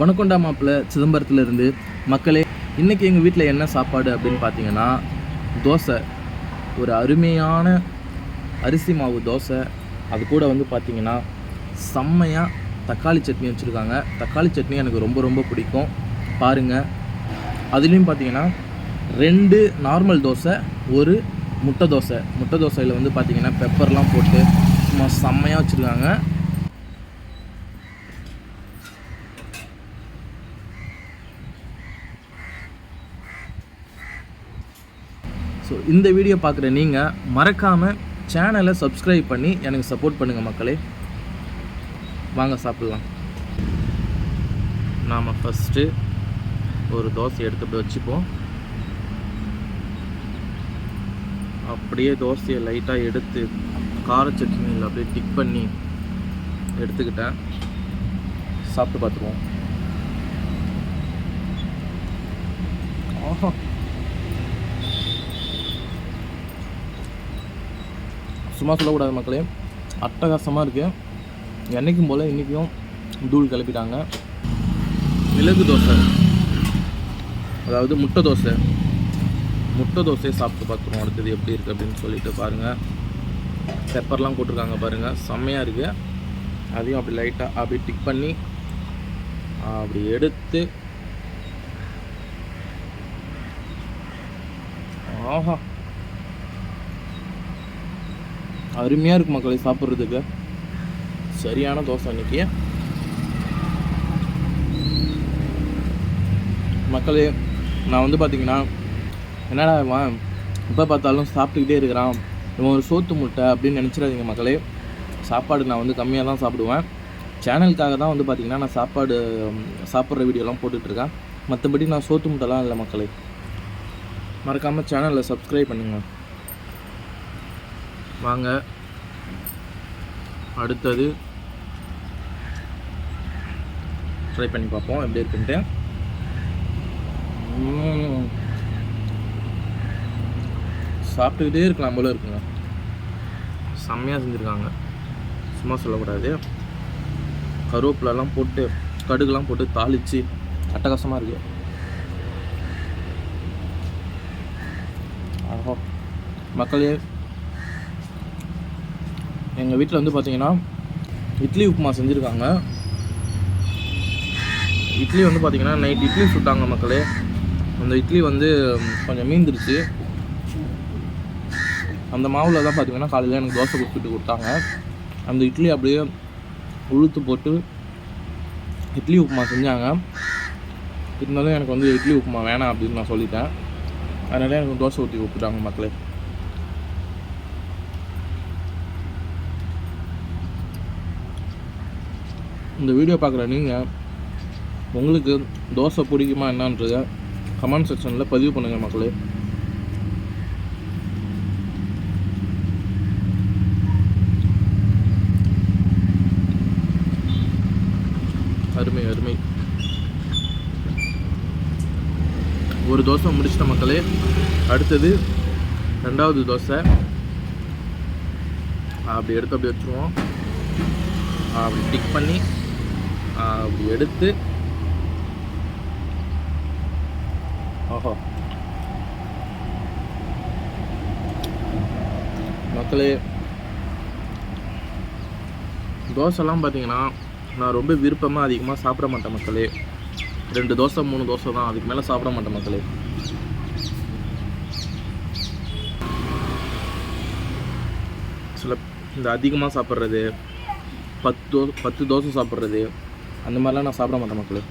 வணக்கொண்டா மாப்பிள்ள. சிதம்பரத்துலேருந்து மக்களே இன்றைக்கி எங்கள் வீட்டில் என்ன சாப்பாடு அப்படின்னு பார்த்தீங்கன்னா தோசை. ஒரு அருமையான அரிசி மாவு தோசை. அது கூட வந்து பார்த்தீங்கன்னா செம்மையாக தக்காளி சட்னி வச்சுருக்காங்க. தக்காளி சட்னி எனக்கு ரொம்ப ரொம்ப பிடிக்கும். பாருங்கள் அதுலேயும் பார்த்தீங்கன்னா ரெண்டு நார்மல் தோசை ஒரு முட்டை தோசை. முட்டை தோசையில் வந்து பார்த்திங்கன்னா பெப்பர்லாம் போட்டு சும்மா செம்மையாக வச்சுருக்காங்க. ஸோ இந்த வீடியோ பார்க்குற நீங்கள் மறக்காமல் சேனலை சப்ஸ்கிரைப் பண்ணி எனக்கு சப்போர்ட் பண்ணுங்கள் மக்களே. வாங்க சாப்பிட்லாம். நாம் ஃபஸ்ட்டு ஒரு தோசை எடுத்து இப்படி வச்சுப்போம். அப்படியே தோசையை லைட்டாக எடுத்து கார சட்னியில் அப்படியே டிக் பண்ணி எடுத்துக்கிட்டேன். சாப்பிட்டு பார்த்துருவோம் ஆஹா. சும்மா சொல்லக்கூடாது மக்களே. அட்டகாசமாக இருக்குது என்றைக்கும் போல் இன்றைக்கும் தூள் கிளப்பிட்டாங்க. மிளகு தோசை. அதாவது முட்டை தோசை. முட்டை தோசையை சாப்பிட்டு பார்த்துருவோம். அடுத்தது எப்படி இருக்குது அப்படின்னு சொல்லிட்டு பாருங்கள் பெப்பர்லாம் போட்டிருக்காங்க பாருங்கள் செம்மையாக இருக்குது அதையும் அப்படி லைட்டாக அப்படி டிக் பண்ணி அப்படி எடுத்து ஆஹா. அருமையாக இருக்கு மக்களை சாப்பிட்றதுக்கு. சரியான தோசை இன்னைக்கு மக்களே நான் வந்து பார்த்தீங்கன்னா என்னடா இவன் எப்போ பார்த்தாலும் சாப்பிட்டுக்கிட்டே இருக்கிறான். இவன் ஒரு சோத்து முட்டை அப்படின்னு நினச்சிடாதீங்க மக்களே. சாப்பாடு நான் வந்து கம்மியாக தான் சாப்பிடுவேன். சேனலுக்காக தான் வந்து பார்த்திங்கன்னா நான் சாப்பாடு சாப்பிட்ற வீடியோலாம் போட்டுட்ருக்கேன். மற்றபடி நான் சோத்து முட்டைலாம் இல்லை மக்களே. மறக்காமல் சேனலில் சப்ஸ்கிரைப் பண்ணுங்கள் வாங்க. அடுத்தது ட்ரை பண்ணி பார்ப்போம். எப்படி இருக்குன்ட்டு. சாப்பிட்டுக்கிட்டே இருக்கலாம் போல இருக்குங்க. செம்மையாக செஞ்சுருக்காங்க. சும்மா சொல்லக்கூடாது. கருவேப்பிலெல்லாம் போட்டு கடுகுலாம் போட்டு தாளித்து அட்டகாசமாக இருக்குது மக்களே எங்கள் வீட்டில் வந்து பார்த்தீங்கன்னா இட்லி உப்புமா செஞ்சுருக்காங்க. இட்லி வந்து பார்த்திங்கன்னா நைட் இட்லி சுட்டாங்க மக்களே. அந்த இட்லி வந்து கொஞ்சம் மீந்துருச்சு. அந்த மாவில் தான் பார்த்திங்கன்னா காலையில் எனக்கு தோசை கொடுத்துட்டு கொடுத்தாங்க. அந்த இட்லி அப்படியே உளுத்து போட்டு இட்லி உப்புமா செஞ்சாங்க. இருந்தாலும் எனக்கு வந்து இட்லி உப்புமா வேணாம் அப்படின்னு நான் சொல்லிட்டேன். அதனால எனக்கு தோசை ஊற்றி கொடுத்துட்டாங்க மக்களே. இந்த வீடியோ பார்க்குற நீங்கள் உங்களுக்கு தோசை பிடிக்குமா என்னன்றத கமெண்ட் செக்ஷனில் பதிவு பண்ணுங்கள் மக்களே. அருமை அருமை. ஒரு தோசை முடிச்சிட்ட மக்களே அடுத்தது ரெண்டாவது தோசை. அப்படி எடுத்து அப்படி வச்சுருவோம். அப்படி டிக் பண்ணி அப்படி எடுத்து. ஆஹா. மக்களே தோசைலாம் பார்த்தீங்கன்னா நான் ரொம்ப விருப்பமாக அதிகமாக சாப்பிட மாட்டேன் மக்களே. ரெண்டு தோசை மூணு தோசை தான். அதுக்கு மேலே சாப்பிட மாட்டேன் மக்களே. சில இந்த அதிகமாக சாப்பிட்றது பத்து தோ பத்து தோசை சாப்பிட்றது அந்த மாதிரிலாம் நான் சாப்பிட மாட்டேன் மக்களே.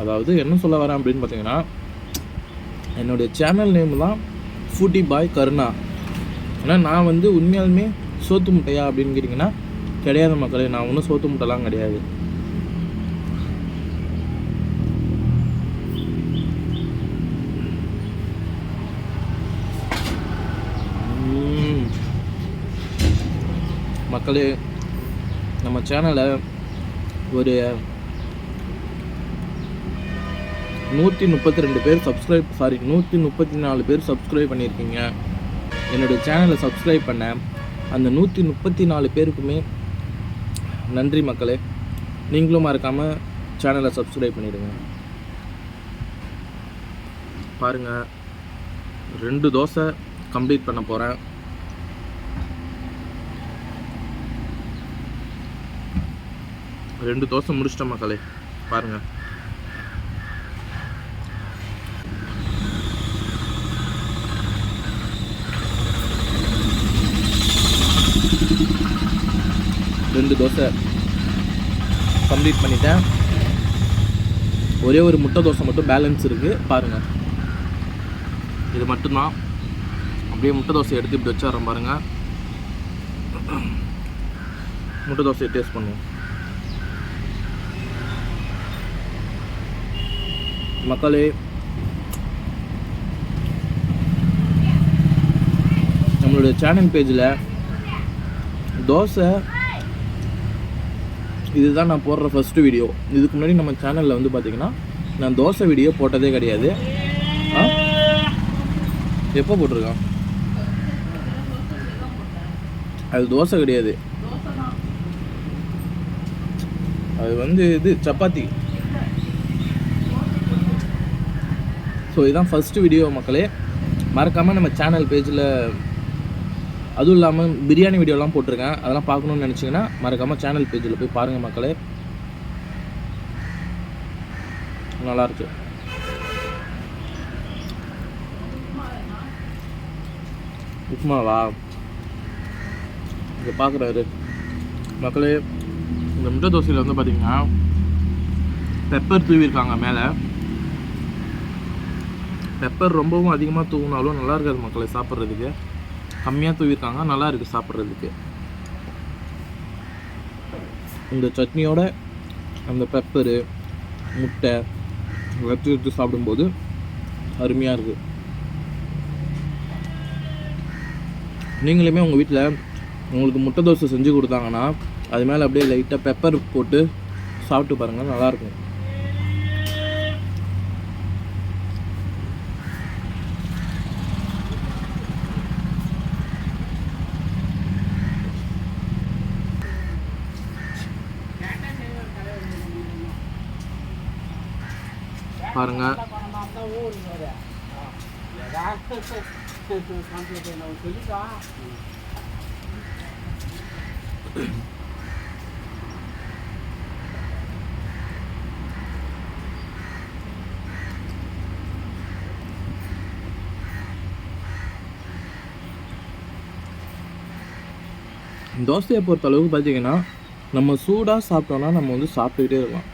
அதாவது என்ன சொல்ல வரேன் அப்படின்னு பார்த்தீங்கன்னா என்னுடைய சேனல் நேம் தான் ஃபுட்டி பாய் கருணா ஆனால் நான் வந்து உண்மையாலுமே சோத்து முட்டையா அப்படின்னு கேட்டிங்கன்னா கிடையாது மக்களே. நான் ஒன்றும் சோத்து முட்டைலாம் கிடையாது. மக்களே நம்ம சேனலை ஒரு நூற்றி முப்பத்தி ரெண்டு பேர் சப்ஸ்கிரைப் சாரி நூற்றி முப்பத்தி நாலு பேர் சப்ஸ்கிரைப் பண்ணியிருக்கீங்க. என்னுடைய சேனலை சப்ஸ்கிரைப் பண்ண அந்த நூற்றி முப்பத்தி நாலு பேருக்குமே நன்றி மக்களே. நீங்களும் மறக்காமல் சேனலை சப்ஸ்கிரைப் பண்ணிடுங்க. பாருங்கள் ரெண்டு தோசை கம்ப்ளீட் பண்ண போகிறேன் ரெண்டு தோசை முடிச்சிட்டோம் மக்களே. பாருங்கள் ரெண்டு தோசை கம்ப்ளீட் பண்ணிட்டேன். ஒரே ஒரு முட்டை தோசை மட்டும் பேலன்ஸ் இருக்குது பாருங்கள் இது மட்டும்தான். அப்படியே முட்டை தோசை எடுத்து இப்படி வச்சிடுறேன் பாருங்கள் முட்டை தோசையை டேஸ்ட் பண்ணுவோம். மக்களே நம்மளுடைய சேனல் பேஜில் தோசை. இதுதான் நான் போடுற ஃபஸ்ட்டு வீடியோ இதுக்கு முன்னாடி நம்ம சேனலில் வந்து பார்த்தீங்கன்னா நான் தோசை வீடியோ போட்டதே கிடையாது. ஆ? எப்போ போட்டிருக்கான்? அது தோசை கிடையாது. அது வந்து இது சப்பாத்தி. ஸோ இதுதான் ஃபஸ்ட்டு வீடியோ மக்களே. மறக்காமல் நம்ம சேனல் பேஜில் அதுவும் இல்லாமல் பிரியாணி வீடியோலாம் போட்டிருக்கேன். அதெல்லாம் பார்க்கணுன்னு நினச்சிங்கன்னா மறக்காமல் சேனல் பேஜில் போய் பாருங்கள் மக்களே. நல்லாயிருக்கு உப்புமாவா? இங்கே பார்க்குறாரு மக்களே இந்த முட்டை தோசையில் வந்து பார்த்திங்கன்னா பெப்பர் தூவிருக்காங்க மேலே. பெப்பர் ரொம்பவும் அதிகமாக தூவினாலும் நல்லா இருக்காது மக்களை சாப்பிட்றதுக்கு. கம்மியாக தூவிருக்காங்க நல்லா இருக்குது சாப்பிட்றதுக்கு. இந்த சட்னியோட அந்த பெப்பரு முட்டை வச்சு வச்சு சாப்பிடும்போது அருமையாக இருக்குது நீங்களுமே உங்கள் வீட்டில் உங்களுக்கு முட்டை தோசை செஞ்சு கொடுத்தாங்கன்னா அது மேலே அப்படியே லைட்டாக பெப்பர் போட்டு சாப்பிட்டு பாருங்கள் நல்லாயிருக்கும் பாருங்க. தோசையை பொறுத்த அளவுக்கு பார்த்தீங்கன்னா நம்ம சூடாக சாப்பிட்டோம்னா நம்ம வந்து சாப்பிட்டுக்கிட்டே இருக்கலாம்.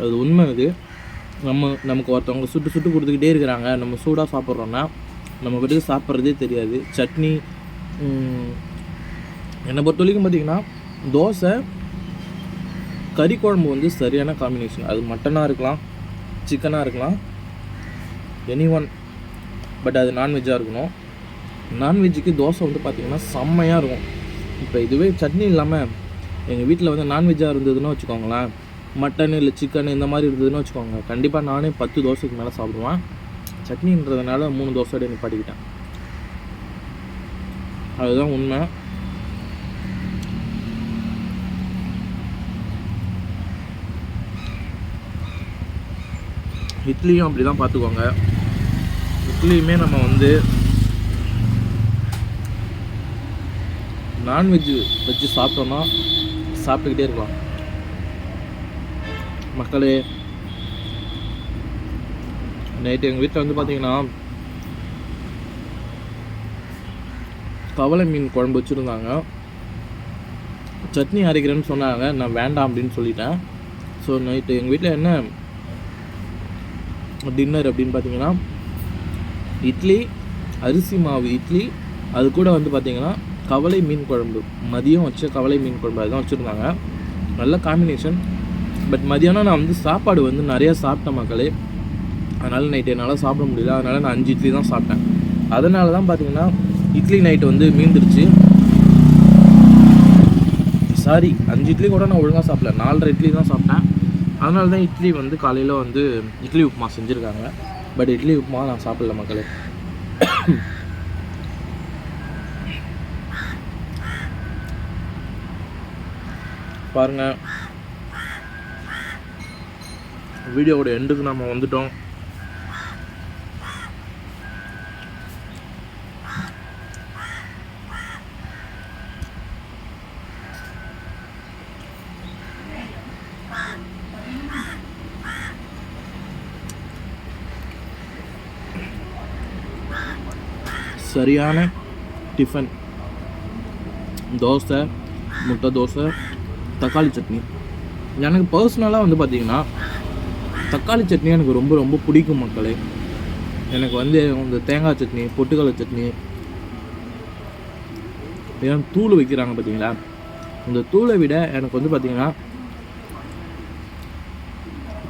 அது உண்மை இது. நம்ம நமக்கு ஒருத்தவங்க சுட்டு சுட்டு கொடுத்துக்கிட்டே இருக்கிறாங்க. நம்ம சூடாக சாப்பிட்றோன்னா நம்ம வீட்டுக்கு சாப்பிட்றதே தெரியாது. சட்னி என்னை பொறுத்த வரைக்கும் பார்த்தீங்கன்னா தோசை கறி குழம்பு வந்து சரியான காம்பினேஷன் அது மட்டனாக இருக்கலாம் சிக்கனாக இருக்கலாம் எனி ஒன் பட் அது நான்வெஜ்ஜாக இருக்கணும். நான்வெஜ்ஜுக்கு தோசை வந்து பார்த்திங்கன்னா செம்மையாக இருக்கும். இப்போ இதுவே சட்னி இல்லாமல் எங்கள் வீட்டில் வந்து நான்வெஜ்ஜாக இருந்ததுன்னு வச்சுக்கோங்களேன் மட்டன் இல்லை சிக்கன் இந்த மாதிரி இருந்ததுன்னு வச்சுக்கோங்க. கண்டிப்பாக நானே பத்து தோசைக்கு மேலே சாப்பிடுவேன். சட்னின்றதுனால மூணு தோசை அடி நிப்பாட்டிக்கிட்டேன். அதுதான் உண்மை. இட்லியும் அப்படி தான் பார்த்துக்கோங்க இட்லியுமே நம்ம வந்து நான்வெஜ் வச்சு சாப்பிட்டோம்னா சாப்பிட்டுக்கிட்டே இருக்கலாம். மக்களே நைட்டு எங்கள் வீட்டில் வந்து பார்த்தீங்கன்னா கவலை மீன் குழம்பு வச்சுருந்தாங்க. சட்னி அரைக்கிறேன்னு சொன்னாங்க நான் வேண்டாம் அப்படின்னு சொல்லிட்டேன். ஸோ நைட்டு எங்கள் வீட்டில் என்ன டின்னர் அப்படின்னு பார்த்தீங்கன்னா இட்லி அரிசி மாவு இட்லி அது கூட வந்து பார்த்தீங்கன்னா கவலை மீன் குழம்பு. மதியம் வச்ச கவலை மீன் குழம்பு அதுதான் வச்சுருந்தாங்க. நல்ல காம்பினேஷன் பட் மதியானம் நான் வந்து சாப்பாடு வந்து நிறையா சாப்பிட்டேன் மக்களே. அதனால் நைட்டு என்னால் சாப்பிட முடியல. அதனால் நான் அஞ்சு இட்லி தான் சாப்பிட்டேன். அதனால தான் பார்த்தீங்கன்னா இட்லி நைட்டு வந்து மீந்துருச்சு. சாரி அஞ்சு இட்லி கூட நான் ஒழுங்காக சாப்பிடல. நாலரை இட்லி தான் சாப்பிட்டேன். அதனால தான் இட்லி வந்து காலையில் வந்து இட்லி உப்புமா செஞ்சுருக்காங்க. பட் இட்லி உப்புமா நான் சாப்பிடல மக்களே. பாருங்கள் வீடியோவோட எண்டுக்கு நம்ம வந்துட்டோம். சரியான டிஃபன் தோசை முட்டை தோசை தக்காளி சட்னி. எனக்கு பர்சனலாக வந்து பார்த்திங்கன்னா தக்காளி சட்னி எனக்கு ரொம்ப ரொம்ப பிடிக்கும் மக்களே. எனக்கு வந்து இந்த தேங்காய் சட்னி பொட்டுக்கடலை சட்னி ஏன் தூள் வைக்கிறாங்க பார்த்தீங்களா? இந்த தூளை விட எனக்கு வந்து பார்த்திங்கன்னா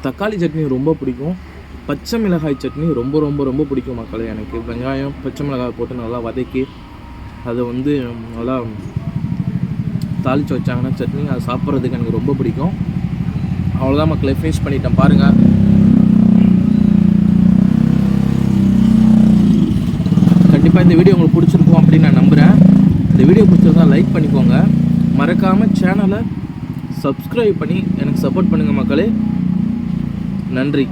தக்காளி சட்னி ரொம்ப பிடிக்கும். பச்சை மிளகாய் சட்னி ரொம்ப ரொம்ப ரொம்ப பிடிக்கும் மக்களே எனக்கு. வெங்காயம் பச்சை மிளகாய் போட்டு நல்லா வதக்கி அதை வந்து நல்லா தாளித்து வச்சாங்கன்னா சட்னி அதை சாப்பிட்றதுக்கு எனக்கு ரொம்ப பிடிக்கும். அவ்வளோதான் மக்களை ஃபேஸ் பண்ணிட்டேன் பாருங்கள் கண்டிப்பாக இந்த வீடியோ உங்களுக்கு பிடிச்சிருக்கும் அப்படின்னு நான் நம்புகிறேன் இந்த வீடியோ பிடிச்சிருந்தா லைக் பண்ணிக்கோங்க. மறக்காமல் சேனலை சப்ஸ்கிரைப் பண்ணி எனக்கு சப்போர்ட் பண்ணுங்கள் மக்களே. நன்றி.